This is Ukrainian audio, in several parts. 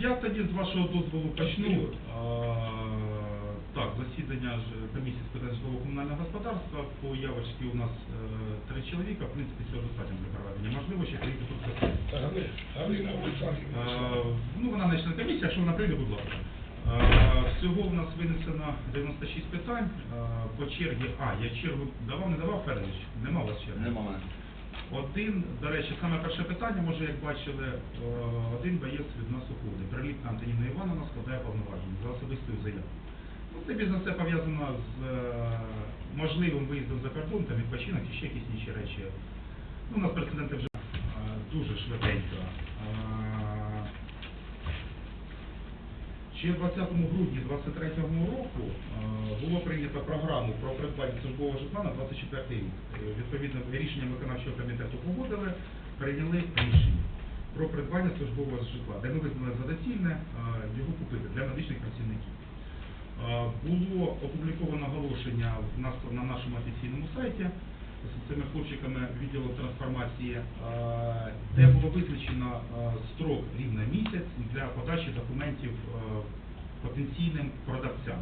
Я тоді з вашого дозволу почну. А, Так, засідання ж комісії з питань житлово-комунального господарства. По явочці у нас е, три чоловіка, в принципі, цього достатньо для проведення. Можливо, ще прийти тут Олександрівна. Е, Ну, вона не член комісії, якщо вона прийде, будь ласка. Е, Всього в нас винесено 96 питань. Е, По чергі, а, я чергу давав, не давав, Федорович? Нема у вас черги? Нема мене. Один, до речі, саме перше питання, може, як бачили, е, один боєць від нас уходить. Приліпна Антоніна Івановна складає повноваження за особистою заявою. Ну, це більш за все пов'язано з е, можливим виїздом за кордон, там відпочинок і ще якісь інші речі. Ну, у нас прецеденти вже е, дуже швиденько. Ще 20 грудні 23 року е, було прийнято програму про придбання службового житла на 24 рік. Е, Відповідно, рішенням виконавчого комітету погодили, прийняли рішення про придбання службового житла, де ми визнали за доцільне його купити для медичних працівників. Було опубліковано оголошення на нашому офіційному сайті з цими хлопчиками відділу трансформації, де було визначено строк рівно місяць для подачі документів потенційним продавцям.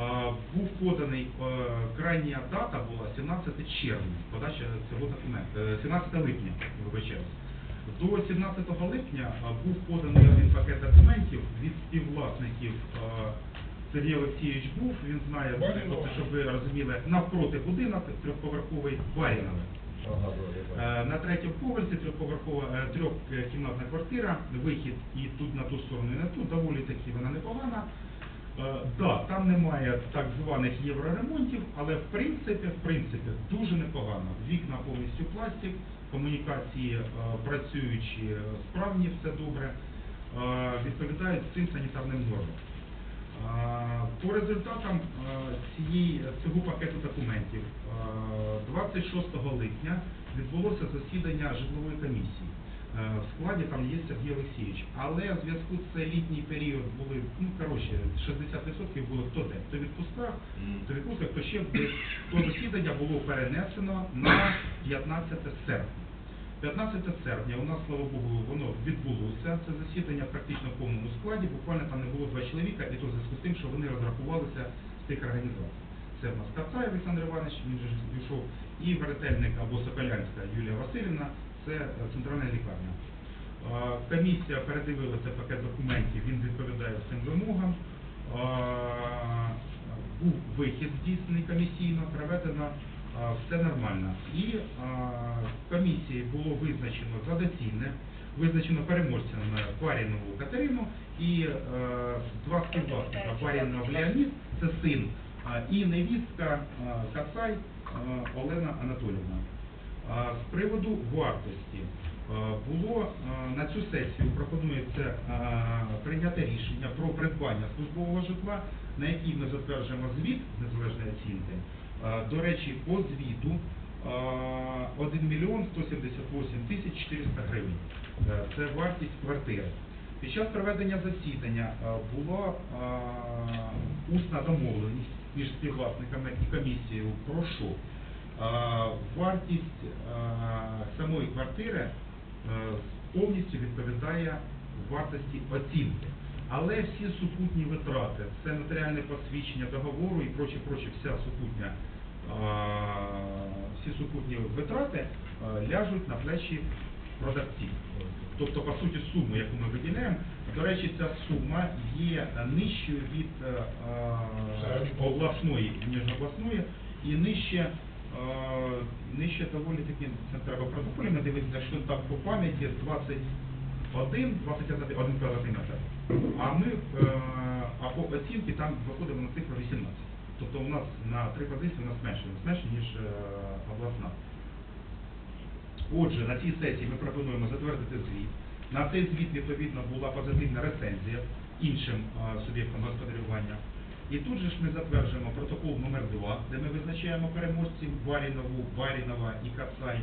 Е, Був поданий, е, крайня дата була 17 червня, подача цього документу, е, 17 липня, вибачаюсь. До 17 липня е, був поданий один пакет документів від співвласників. е, Сергій Олексійович був, він знає, тобто, щоб ви розуміли, навпроти будинок трьохповерховий Барінове. Е, На третьому поверсі трьохповерхова е, трьохкімнатна квартира, вихід і тут на ту сторону, і на ту, доволі таки вона непогана. Е, Да, там немає так званих євроремонтів, але в принципі, в принципі, дуже непогано. Вікна повністю пластик, комунікації е, працюючі, е, справні, все добре, відповідають цим санітарним нормам. По результатам цієї, цього пакету документів е, 26 липня відбулося засідання житлової комісії. Е, В складі там є Сергій Олексійович. Але в зв'язку з цей літній період були, ну коротше, 60% було хто де, хто в відпусках, Мгм. хто відпусках, хто ще. То засідання було перенесено на 15 серпня. 15 серпня у нас, слава Богу, воно відбулося. Це засідання практично в повному складі. Буквально там не було два чоловіка, і то в зв'язку з тим, що вони розрахувалися з тих організацій. Це в нас Кацай Олександр Іванович, він же пішов, і веретельник або Соколянська Юлія Васильівна, це центральна лікарня. Комісія передивила цей пакет документів, він відповідає всім вимогам. Був вихід здійснений комісійно, проведено все нормально. І в комісії було визначено за доцільне, визначено переможцями Барінову Катерину і два співвласника Барінов Леонід, це син, і невістка Кацай е, Олена Анатолівна. З приводу вартості е, було е, на цю сесію пропонується е, прийняти рішення про придбання службового житла, на який ми затверджуємо звіт незалежної оцінки. До речі, по звіту е, 1 мільйон 178 тисяч 400 гривень. Це вартість квартири. Під час проведення засідання була усна домовленість між співвласниками і комісією про що? Вартість самої квартири е, повністю відповідає вартості оцінки. Але всі супутні витрати, це нотаріальне посвідчення договору і прочі, прочі, вся супутня, всі супутні витрати е, ляжуть на плечі продавців. Тобто, по суті, суму, яку ми виділяємо, до речі, ця сума є нижчою від е, обласної, ніж обласної, і нижче, нижче доволі таки, це треба протоколі дивитися, що так по пам'яті 21, 21 один квадратний метр. А ми, е, а по оцінці там виходимо на цифру 18. Тобто у нас на три позиції у нас менше, менше ніж е, обласна. Отже, на цій сесії ми пропонуємо затвердити звіт. На цей звіт, відповідно, була позитивна рецензія іншим е, суб'єктам господарювання. І тут же ж ми затверджуємо протокол номер 2 де ми визначаємо переможців Барінову, Барінова і Кацай.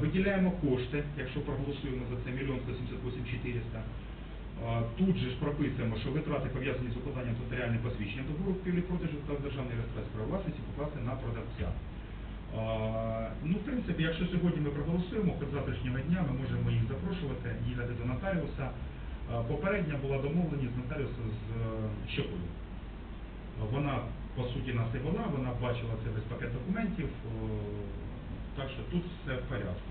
Виділяємо кошти, якщо проголосуємо за це, 1 178 400. Е, Тут же ж прописуємо, що витрати пов'язані з укладанням нотаріальних посвідчень договору купівлі-продажу та державної реєстрації права власності покласти на продавця. Ну, в принципі, якщо сьогодні ми проголосуємо, хоч завтрашнього дня ми можемо їх запрошувати, їхати до нотаріуса. Попередня була домовленість з нотаріусом з е, Щепою. Вона, по суті, нас і вона, вона бачила це весь пакет документів, так що тут все в порядку.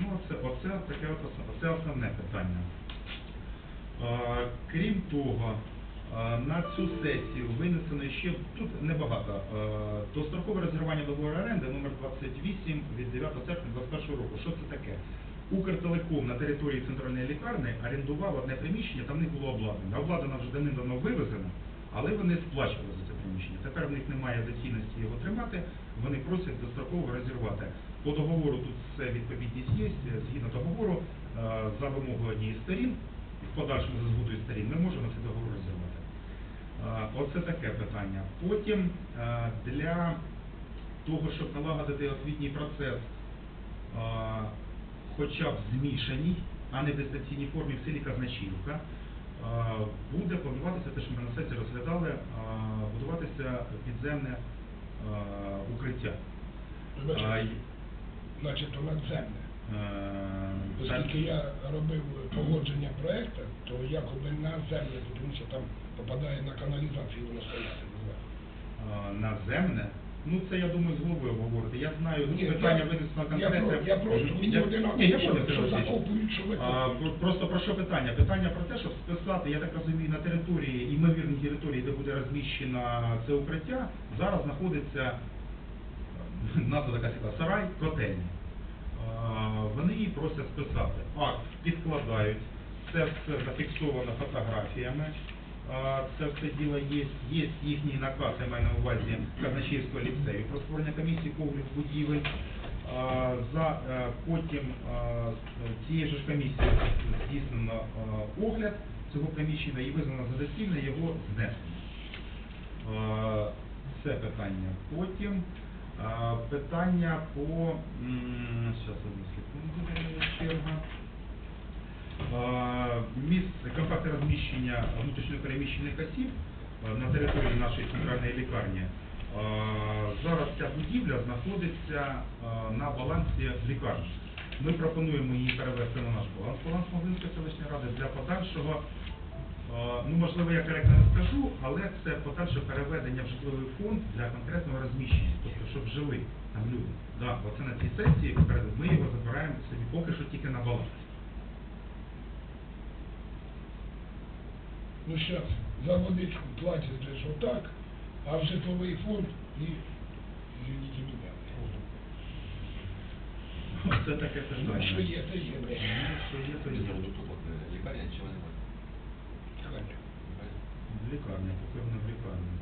Ну, це, оце таке от ос- це основне питання. Крім того, на цю сесію винесено ще тут небагато. Дострокове розірвання договору оренди номер 28 від 9 серпня 2021 року. Що це таке? Укртелеком на території центральної лікарні орендував одне приміщення, там не було обладнання. Обладнання вже давним-давно вивезено, але вони сплачували за це приміщення. Тепер в них немає доцільності його тримати, вони просять достроково розірвати. По договору тут все відповідність є, згідно договору, е, за вимогою однієї сторін, в подальшому за згодою сторін, ми можемо цей договор розірвати. Е, Оце таке питання. Потім е, для того, щоб налагодити освітній процес, хоча б змішаній, а не в дистанційній формі в селі Казначівка, е, буде плануватися, те, що ми на сесії розглядали, будуватися підземне укриття. Значить, у надземне. е, Оскільки я робив погодження проекту, то якоби на землю, тому що там попадає на каналізацію, воно стояти наземне. Ну це я думаю з головою обговорити. Я знаю Ні, питання я- винесено я конкретне. про- я просто- мені Ні, я що- понял, що Сергій Васильович. закопують, що викопують. А, про- Просто про що питання? Питання про те, щоб списати, я так розумію, на території, ймовірній території, де буде розміщено це укриття, зараз знаходиться е, назва така сіла, сарай котельня. А, Вони її просять списати. Акт підкладають, це все зафіксовано фотографіями. Це все діло є, є їхній наказ, я маю на увазі Казначейського ліцею про створення комісії погляд будівель. За е, потім цією ж комісією здійснено огляд цього приміщення і визнано за доцільне його знесення. Це питання. Потім питання по зараз одну секунду черга. Е, Місце контакти розміщення внутрішньопереміщених осіб е, на території нашої центральної лікарні. Е, Зараз ця будівля знаходиться на балансі лікарні. Ми пропонуємо її перевести на наш баланс, баланс Могилської селищної ради для подальшого. Ну, можливо, я коректно не скажу, але це подальше переведення в житловий фонд для конкретного розміщення, тобто, щоб жили там люди. Да, оце на цій сесії ми його забираємо собі поки що тільки на баланс. Ну зараз за водичку платять же ж отак, а в житловий фонд і извините мене. Це таке питання. Ну, що є, то є, блядь. Ну, Що є, то є. Лікарня поки вона в лікарні.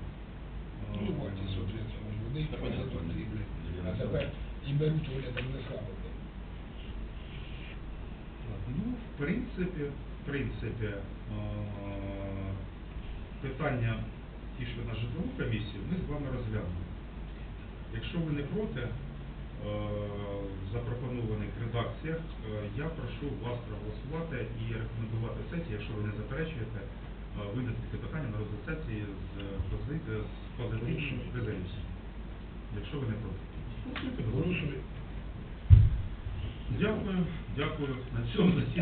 Ну, бачите, соответственно, вони вони- блядь. А тепер і беруть урядом не слабо, блядь. Ну, в принципі, в принципі, питання ті, що на житлову комісію, ми з вами розглянемо. Якщо ви не проти, е, в запропонованих редакціях, е, я прошу вас проголосувати і рекомендувати сесії, якщо ви не заперечуєте, е, винести це питання на розгляд сесії з позитивним резолюцією. Якщо ви не проти. Дякую, дякую. На цьому засіданні.